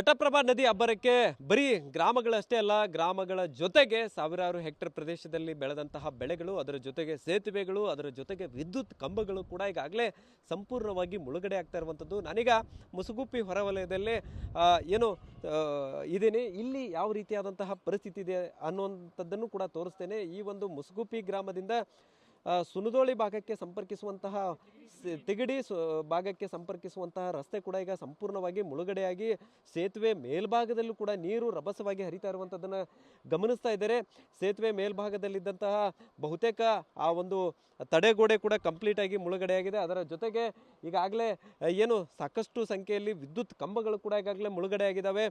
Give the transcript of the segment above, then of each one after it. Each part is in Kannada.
ಘಟಪ್ರಭಾ ನದಿ ಅಬ್ಬರಕ್ಕೆ ಬರೀ ಗ್ರಾಮಗಳಷ್ಟೇ ಅಲ್ಲ, ಗ್ರಾಮಗಳ ಜೊತೆಗೆ ಸಾವಿರಾರು ಹೆಕ್ಟರ್ ಪ್ರದೇಶದಲ್ಲಿ ಬೆಳೆದಂತಹ ಬೆಳೆಗಳು, ಅದರ ಜೊತೆಗೆ ಸೇತುವೆಗಳು, ಅದರ ಜೊತೆಗೆ ವಿದ್ಯುತ್ ಕಂಬಗಳು ಕೂಡ ಈಗಾಗಲೇ ಸಂಪೂರ್ಣವಾಗಿ ಮುಳುಗಡೆ ಆಗ್ತಾ ಇರುವಂಥದ್ದು. ನಾನೀಗ ಮುಸುಗುಪ್ಪಿ ಹೊರವಲಯದಲ್ಲಿ ಏನು ಇದೇನೆ ಇಲ್ಲಿ ಯಾವ ರೀತಿಯಾದಂತಹ ಪರಿಸ್ಥಿತಿ ಇದೆ ಅನ್ನುವಂಥದ್ದನ್ನು ಕೂಡ ತೋರಿಸ್ತೇನೆ. ಈ ಒಂದು ಮುಸುಗುಪ್ಪಿ ಗ್ರಾಮದಿಂದ ಸುನದೋಳಿ ಭಾಗಕ್ಕೆ ಸಂಪರ್ಕಿಸುವಂತಹ ತಿಗಡಿ ಭಾಗಕ್ಕೆ ಸಂಪರ್ಕಿಸುವಂತಹ ರಸ್ತೆ ಕೂಡ ಈಗ ಸಂಪೂರ್ಣವಾಗಿ ಮುಳುಗಡೆಯಾಗಿ ಸೇತುವೆ ಮೇಲ್ಭಾಗದಲ್ಲೂ ಕೂಡ ನೀರು ರಭಸವಾಗಿ ಹರಿತಾ ಇರುವಂಥದ್ದನ್ನು ಗಮನಿಸ್ತಾ ಇದ್ದಾರೆ. ಸೇತುವೆ ಮೇಲ್ಭಾಗದಲ್ಲಿದ್ದಂತಹ ಬಹುತೇಕ ಆ ಒಂದು ತಡೆಗೋಡೆ ಕೂಡ ಕಂಪ್ಲೀಟ್ ಆಗಿ ಮುಳುಗಡೆಯಾಗಿದೆ. ಅದರ ಜೊತೆಗೆ ಈಗಾಗಲೇ ಏನು ಸಾಕಷ್ಟು ಸಂಖ್ಯೆಯಲ್ಲಿ ವಿದ್ಯುತ್ ಕಂಬಗಳು ಕೂಡ ಈಗಾಗಲೇ ಮುಳುಗಡೆಯಾಗಿದ್ದಾವೆ.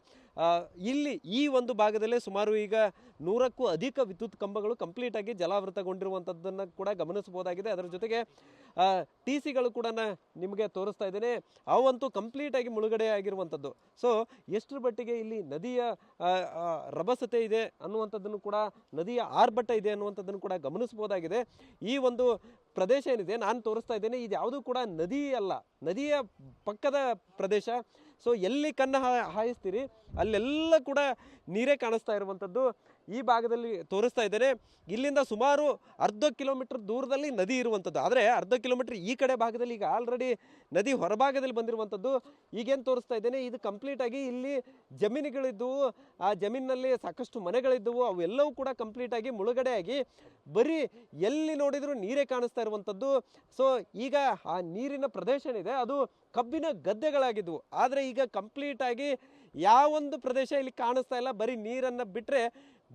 ಇಲ್ಲಿ ಈ ಒಂದು ಭಾಗದಲ್ಲೇ ಸುಮಾರು ಈಗ ನೂರಕ್ಕೂ ಅಧಿಕ ವಿದ್ಯುತ್ ಕಂಬಗಳು ಕಂಪ್ಲೀಟ್ ಆಗಿ ಜಲಾವೃತಗೊಂಡಿರುವಂಥದ್ದನ್ನು ಕೂಡ ಗಮನಿಸಬಹುದಾಗಿದೆ. ಅದರ ಜೊತೆಗೆ ಟಿ ಸಿಗಳು ಕೂಡ ನಿಮಗೆ ತೋರಿಸ್ತಾ ಇದ್ದೇನೆ. ಅವಂತೂ ಕಂಪ್ಲೀಟ್ ಆಗಿ ಮುಳುಗಡೆ ಆಗಿರುವಂಥದ್ದು. ಸೊ ಎಷ್ಟರ ಮಟ್ಟಿಗೆ ಇಲ್ಲಿ ನದಿಯ ರಭಸತೆ ಇದೆ ಅನ್ನುವಂಥದ್ದನ್ನು ಕೂಡ, ನದಿಯ ಆರ್ಭಟ ಇದೆ ಅನ್ನುವಂಥದ್ದನ್ನು ಕೂಡ ಗಮನಿಸಬಹುದಾಗಿದೆ ಈ ಒಂದು ಪ್ರದೇಶ ಏನಿದೆ, ನಾನು ತೋರಿಸ್ತಾ ಇದ್ದೇನೆ, ಇದು ಯಾವುದು ಕೂಡ ನದಿ ಅಲ್ಲ, ನದಿಯ ಪಕ್ಕದ ಪ್ರದೇಶ. ಸೊ ಎಲ್ಲಿ ಕಣ್ಣು ಹಾಯಿಸ್ತೀರಿ, ಅಲ್ಲೆಲ್ಲ ಕೂಡ ನೀರೇ ಕಾಣಿಸ್ತಾ ಇರುವಂಥದ್ದು. ಈ ಭಾಗದಲ್ಲಿ ತೋರಿಸ್ತಾ ಇದ್ದೇನೆ. ಇಲ್ಲಿಂದ ಸುಮಾರು ಅರ್ಧ ಕಿಲೋಮೀಟರ್ ದೂರದಲ್ಲಿ ನದಿ ಇರುವಂಥದ್ದು ಆದರೆ ಅರ್ಧ ಕಿಲೋಮೀಟರ್ ಈ ಕಡೆ ಭಾಗದಲ್ಲಿ ಈಗ ಆಲ್ರೆಡಿ ನದಿ ಹೊರಭಾಗದಲ್ಲಿ ಬಂದಿರುವಂಥದ್ದು ಈಗೇನು ತೋರಿಸ್ತಾ ಇದ್ದೇನೆ, ಇದು ಕಂಪ್ಲೀಟ್ ಆಗಿ ಇಲ್ಲಿ ಜಮೀನುಗಳಿದ್ದವು. ಆ ಜಮೀನಿನಲ್ಲಿ ಸಾಕಷ್ಟು ಮನೆಗಳಿದ್ದವು. ಅವೆಲ್ಲವೂ ಕೂಡ ಕಂಪ್ಲೀಟ್ ಆಗಿ ಮುಳುಗಡೆಯಾಗಿ ಬರೀ ಎಲ್ಲಿ ನೋಡಿದರೂ ನೀರೇ ಕಾಣಿಸ್ತಾ ಇರುವಂಥದ್ದು ಸೊ ಈಗ ಆ ನೀರಿನ ಪ್ರದೇಶ ಏನಿದೆ, ಅದು ಕಬ್ಬಿನ ಗದ್ದೆಗಳಾಗಿದ್ವು ಆದರೆ ಈಗ ಕಂಪ್ಲೀಟ್ ಆಗಿ ಯಾವೊಂದು ಪ್ರದೇಶ ಇಲ್ಲಿ ಕಾಣಿಸ್ತಾ ಇಲ್ಲ. ಬರೀ ನೀರನ್ನು ಬಿಟ್ಟರೆ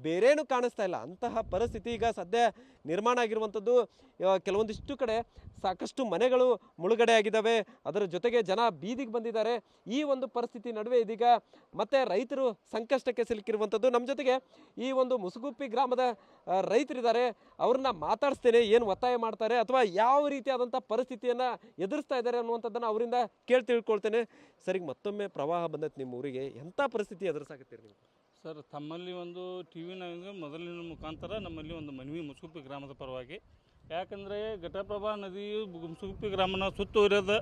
ಬೇರೇನು ಕಾಣಿಸ್ತಾ ಇಲ್ಲ. ಅಂತಹ ಪರಿಸ್ಥಿತಿ ಈಗ ಸದ್ಯ ನಿರ್ಮಾಣ ಆಗಿರುವಂಥದ್ದು. ಕೆಲವೊಂದಿಷ್ಟು ಕಡೆ ಸಾಕಷ್ಟು ಮನೆಗಳು ಮುಳುಗಡೆ ಆಗಿದ್ದಾವೆ. ಅದರ ಜೊತೆಗೆ ಜನ ಬೀದಿಗೆ ಬಂದಿದ್ದಾರೆ. ಈ ಒಂದು ಪರಿಸ್ಥಿತಿ ನಡುವೆ ಇದೀಗ ಮತ್ತೆ ರೈತರು ಸಂಕಷ್ಟಕ್ಕೆ ಸಿಲುಕಿರುವಂಥದ್ದು. ನಮ್ಮ ಜೊತೆಗೆ ಈ ಒಂದು ಮುಸುಗುಪ್ಪಿ ಗ್ರಾಮದ ರೈತರಿದ್ದಾರೆ. ಅವ್ರನ್ನ ಮಾತಾಡಿಸ್ತೇನೆ, ಏನು ಒತ್ತಾಯ ಮಾಡ್ತಾರೆ ಅಥವಾ ಯಾವ ರೀತಿಯಾದಂಥ ಪರಿಸ್ಥಿತಿಯನ್ನು ಎದುರಿಸ್ತಾ ಇದ್ದಾರೆ ಅನ್ನುವಂಥದ್ದನ್ನು ಅವರಿಂದ ಕೇಳಿ ತಿಳ್ಕೊಳ್ತೇನೆ. ಸರಿಗೆ ಮತ್ತೊಮ್ಮೆ ಪ್ರವಾಹ ಬಂದೈತೆ ನಿಮ್ಮ ಊರಿಗೆ ಎಂಥ ಪರಿಸ್ಥಿತಿ ಎದುರಿಸಾಕತ್ತೀರಿ ನೀವು? ಸರ್, ತಮ್ಮಲ್ಲಿ ಒಂದು ಟಿ ವಿ ಮೊದಲಿನ ಮುಖಾಂತರ ನಮ್ಮಲ್ಲಿ ಒಂದು ಮನವಿ ಮುಸುಗುಪ್ಪಿ ಗ್ರಾಮದ ಪರವಾಗಿ. ಯಾಕಂದರೆ ಘಟಪ್ರಭಾ ನದಿಯು ಮುಸುಗುಪ್ಪಿ ಗ್ರಾಮನ ಸುತ್ತುವರಿದ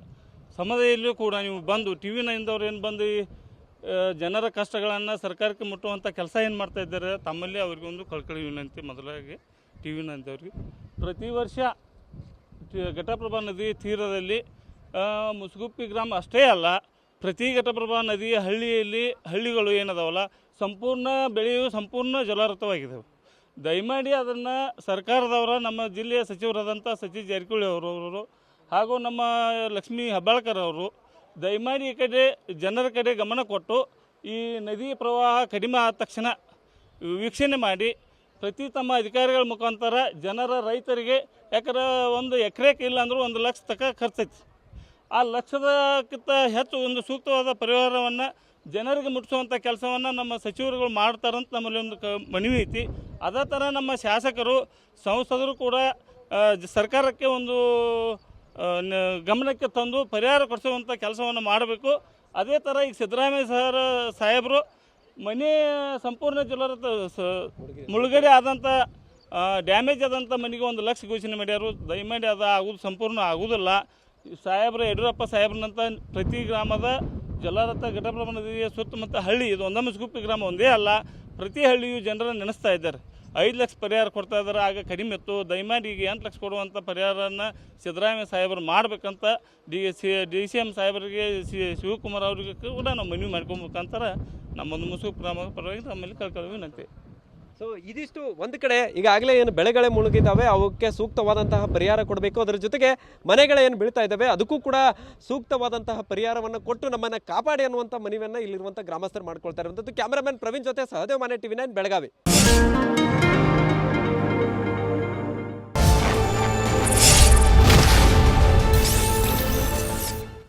ಸಮಯದಲ್ಲಿಯೂ ಕೂಡ ನೀವು ಬಂದು ಟಿ ವಿ ನೈನ್ದವ್ರು ಏನು ಬಂದು ಜನರ ಕಷ್ಟಗಳನ್ನು ಸರ್ಕಾರಕ್ಕೆ ಮುಟ್ಟುವಂಥ ಕೆಲಸ ಏನು ಮಾಡ್ತಾ ಇದ್ದಾರೆ, ತಮ್ಮಲ್ಲಿ ಅವ್ರಿಗೆ ಒಂದು ಕಳ್ಕಳಿ ವಿನಂತಿ ಮೊದಲಾಗಿ ಟಿ ವಿ ನೈನ್ದವ್ರಿಗೆ ಪ್ರತಿ ವರ್ಷ ಘಟಪ್ರಭಾ ನದಿ ತೀರದಲ್ಲಿ ಮುಸುಗುಪ್ಪಿ ಗ್ರಾಮ ಅಷ್ಟೇ ಅಲ್ಲ, ಪ್ರತಿ ಘಟಪ್ರಭಾ ನದಿಯ ಹಳ್ಳಿಯಲ್ಲಿ ಹಳ್ಳಿಗಳು ಏನದಾವಲ್ಲ ಸಂಪೂರ್ಣ ಬೆಳೆಯು ಸಂಪೂರ್ಣ ಜಲಾವೃತವಾಗಿದ್ದಾವೆ ದಯಮಾಡಿ ಅದನ್ನು ಸರ್ಕಾರದವರ, ನಮ್ಮ ಜಿಲ್ಲೆಯ ಸಚಿವರಾದಂಥ ಸಚಿವ ಜಾರಕಿಹೊಳಿ ಅವರವರು ಹಾಗೂ ನಮ್ಮ ಲಕ್ಷ್ಮೀ ಹೆಬ್ಬಾಳ್ಕರ್ ಅವರು ದಯಮಾಡಿ ಈ ಕಡೆ ಜನರ ಕಡೆ ಗಮನ ಕೊಟ್ಟು ಈ ನದಿ ಪ್ರವಾಹ ಕಡಿಮೆ ಆದ ತಕ್ಷಣ ವೀಕ್ಷಣೆ ಮಾಡಿ, ಪ್ರತಿ ತಮ್ಮ ಅಧಿಕಾರಿಗಳ ಮುಖಾಂತರ ಜನರ ರೈತರಿಗೆ ಯಾಕಂದ್ರೆ ಒಂದು ಎಕರೆಗೆ ಇಲ್ಲ ಅಂದರೂ ಒಂದು ಲಕ್ಷ ತನಕ ಖರ್ಚೈತಿ. ಆ ಲಕ್ಷದಕ್ಕಿಂತ ಹೆಚ್ಚು ಒಂದು ಸೂಕ್ತವಾದ ಪರಿಹಾರವನ್ನು ಜನರಿಗೆ ಮುಟ್ಟಿಸುವಂಥ ಕೆಲಸವನ್ನು ನಮ್ಮ ಸಚಿವರುಗಳು ಮಾಡ್ತಾರಂತ ನಮ್ಮಲ್ಲಿ ಒಂದು ಕ ಮನವಿ ಐತಿ. ಅದೇ ಥರ ನಮ್ಮ ಶಾಸಕರು, ಸಂಸದರು ಕೂಡ ಸರ್ಕಾರಕ್ಕೆ ಒಂದು ಗಮನಕ್ಕೆ ತಂದು ಪರಿಹಾರ ಕೊಡಿಸುವಂಥ ಕೆಲಸವನ್ನು ಮಾಡಬೇಕು. ಅದೇ ಥರ ಈಗ ಸಿದ್ದರಾಮಯ್ಯ ಸರ್ ಸಾಹೇಬರು ಮನೆ ಸಂಪೂರ್ಣ ಜಿಲ್ಲರ ಮುಳುಗಡೆ ಆದಂಥ ಡ್ಯಾಮೇಜ್ ಆದಂಥ ಮನೆಗೆ ಒಂದು ಲಕ್ಷ ಘೋಷಣೆ ಮಾಡ್ಯಾರು. ದಯಮಾಡಿ ಅದು ಆಗೋದು ಸಂಪೂರ್ಣ ಆಗೋದಿಲ್ಲ. ಸಾಹೇಬ್ರ ಯಡಿಯೂರಪ್ಪ ಸಾಹೇಬ್ರನಂತ ಪ್ರತಿ ಗ್ರಾಮದ ಜಲಾರಥ ಘಟಪ್ರಭಾ ನದಿಯ ಸುತ್ತಮುತ್ತ ಹಳ್ಳಿ, ಇದು ಒಂದೇ ಮುಸುಗುಪ್ಪಿ ಗ್ರಾಮ ಒಂದೇ ಅಲ್ಲ, ಪ್ರತಿ ಹಳ್ಳಿಯು ಜನರನ್ನು ನೆನೆಸ್ತಾ ಇದ್ದಾರೆ. ಐದು ಲಕ್ಷ ಪರಿಹಾರ ಕೊಡ್ತಾ ಇದ್ದಾರೆ, ಆಗ ಕಡಿಮೆ ಇತ್ತು. ದಯಮಾಡಿ ಎಂಟು ಲಕ್ಷ ಕೊಡುವಂಥ ಪರಿಹಾರನ ಸಿದ್ದರಾಮಯ್ಯ ಸಾಹೇಬರು ಮಾಡಬೇಕಂತ D C D C M ಸಾಹೇಬರಿಗೆ, ಸಿ ಶಿವಕುಮಾರ್ ಅವರಿಗೆ ಕೂಡ ನಾವು ಮನವಿ ಮಾಡ್ಕೊಬೇಕಂತಾರೆ. ನಮ್ಮೊಂದು ಮುಸುಕು ಗ್ರಾಮದ ಪರವಾಗಿ ನಮ್ಮಲ್ಲಿ ಕಳ್ಕೊಳ್ಳೋ ವಿನಂತಿ. ಸೊ ಇದಿಷ್ಟು ಒಂದು ಕಡೆ ಈಗಾಗಲೇ ಏನು ಬೆಳೆಗಳೇ ಮುಳುಗಿದ್ದಾವೆ ಅವಕ್ಕೆ ಸೂಕ್ತವಾದಂತಹ ಪರಿಹಾರ ಕೊಡಬೇಕು. ಅದರ ಜೊತೆಗೆ ಮನೆಗಳೇ ಏನು ಬೀಳ್ತಾ ಇದ್ದಾವೆ ಅದಕ್ಕೂ ಕೂಡ ಸೂಕ್ತವಾದಂತಹ ಪರಿಹಾರವನ್ನು ಕೊಟ್ಟು ನಮ್ಮನ್ನು ಕಾಪಾಡಿ ಅನ್ನುವಂಥ ಮನವಿಯನ್ನು ಇಲ್ಲಿರುವಂಥ ಗ್ರಾಮಸ್ಥರು ಮಾಡ್ಕೊಳ್ತಾ ಇರುವಂಥದ್ದು ಕ್ಯಾಮರಾಮನ್ ಪ್ರವೀಣ್ ಜೊತೆ ಸಹದೇವ್ ಮಾನೆ ಟಿವಿ ನೈನ್, ಬೆಳಗಾವಿ.